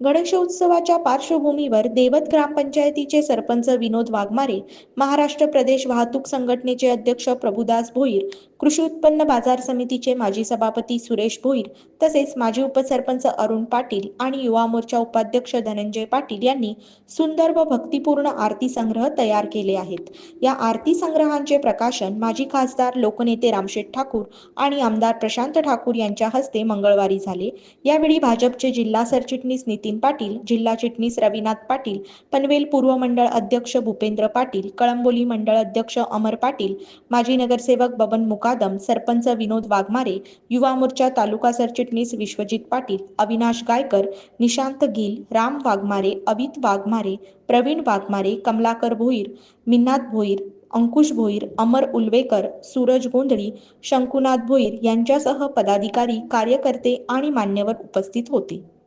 गणेशोत्सवाच्या पार्श्वभूमीवर देवत ग्रामपंचायतीचे सरपंच विनोद वाघमारे महाराष्ट्र प्रदेश वाहतूक संघटनेचे अध्यक्ष प्रभुदास भोईर कृषी उत्पन्न बाजार समितीचे माजी सभापती सुरेश भोईर तसेच माजी उपसरपंच अरुण पाटील आणि युवा मोर्चा उपाध्यक्ष धनंजय पाटील यांनी सुंदर व भक्तिपूर्ण आरती संग्रह तयार केले आहेत. या आरती संग्रहांचे प्रकाशन माजी खासदार लोकनेते रामशेठ ठाकूर आणि आमदार प्रशांत ठाकूर यांच्या हस्ते मंगळवारी झाले. यावेळी भाजपचे जिल्हा सरचिटणीस नितीन पाटील जिल्हा चिटणीस रविनाथ पाटील पनवेल पूर्व मंडळ अध्यक्ष भूपेंद्र पाटील कळंबोली मंडळ अध्यक्ष अमर पाटील माजी नगरसेवक बबन मुकादम सरपंच विनोद वाघमारे युवा मोर्चा तालुका सरचिटणीस विश्वजित पाटील अविनाश गायकर निशांत गिल राम वाघमारे अवित वाघमारे प्रवीण वाघमारे कमलाकर भोईर मिन्नाथ भोईर अंकुश भोईर अमर उलवेकर सूरज गोंधळी शंकुनाथ भोईर यांच्यासह पदाधिकारी कार्यकर्ते आणि मान्यवर उपस्थित होते.